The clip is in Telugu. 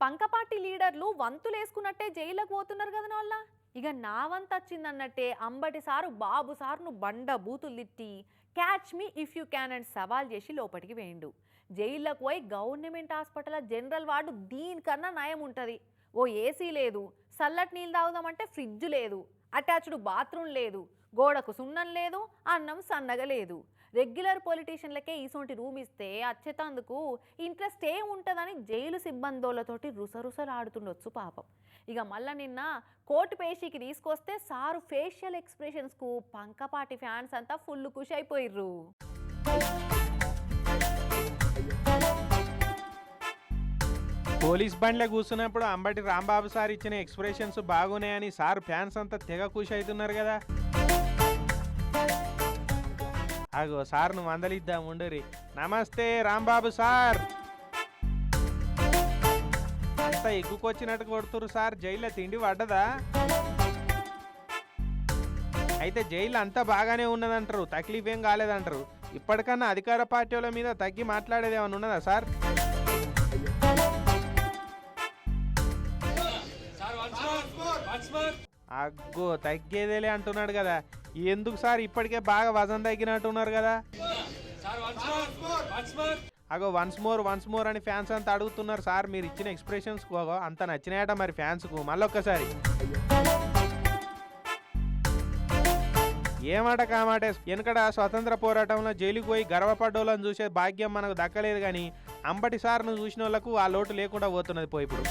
పంకపాటి లీడర్లు వంతులేసుకున్నట్టే జైల్లోకి పోతున్నారు కదా వాళ్ళ ఇక నా వంత వచ్చిందన్నట్టే అంబటి సారు బాబు సార్ను బండ బూతులు తిట్టి catch me if you can and సవాల్ చేసి లోపలికి వేయండు. జైల్లోకి పోయి గవర్నమెంట్ హాస్పిటల్ జనరల్ వార్డు దీనికన్నా నయం ఉంటుంది. ఓ ఏసీ లేదు చల్లటి నీళ్ళు తాగుదామంటే ఫ్రిడ్జ్ లేదు అటాచ్డ్ బాత్రూమ్ లేదు గోడకు సున్నం లేదు అన్నం సన్నగా లేదు. రెగ్యులర్ పొలిటీషియన్లకే ఈసొంటి రూమ్ ఇస్తే అచ్చేతందుకు ఇంట్రెస్ట్ ఏం ఉంటుందని జైలు సిబ్బందులతోటి రుసరుసలాడుతుండొచ్చు పాపం. ఇక మళ్ళా నిన్న కోర్టు పేషీకి తీసుకొస్తే సారు ఫేషియల్ ఎక్స్ప్రెషన్స్కు పంకపాటి ఫ్యాన్స్ అంతా ఫుల్ ఖుషి అయిపోయిర్రు. పోలీస్ బండ్లో కూర్చున్నప్పుడు అంబటి రాంబాబు సార్ ఇచ్చిన ఎక్స్ప్రెషన్స్ బాగున్నాయని సార్ ఫ్యాన్స్ అంతా తెగ ఖుషి అవుతున్నారు కదా. అగో సార్ నువ్వు ఉండరి. నమస్తే రాంబాబు సార్. అంతా ఎగ్గుకొచ్చినట్టు కొడుతురు సార్ జైల్లో తిండి పడ్డదా? అయితే జైలు అంతా బాగానే ఉన్నదంటారు తక్లీఫ్ ఏం కాలేదంటారు. ఇప్పటికన్నా అధికార పార్టీల మీద తగ్గి మాట్లాడేది ఏమైనా ఉన్నదా సార్? అగ్గో తగ్గేదేలే అంటున్నాడు కదా. ఎందుకు సార్ ఇప్పటికే బాగా వజన్ తగ్గినట్టున్నారు కదా? అగో వన్స్ మోర్ వన్స్ మోర్ అని ఫ్యాన్స్ అంతా అడుగుతున్నారు సార్. మీరు ఇచ్చిన ఎక్స్ప్రెషన్స్ అంత నచ్చినాయట మరి ఫ్యాన్స్కు మళ్ళొక్కసారి. ఏమాట కామాట వెనకడ స్వతంత్ర పోరాటంలో జైలుకు పోయి గర్వపడ్డోళ్ళని చూసే భాగ్యం మనకు దక్కలేదు కానీ అంబటి సార్ను చూసిన వాళ్ళకు ఆ లోటు లేకుండా పోతున్నది పోయి ఇప్పుడు.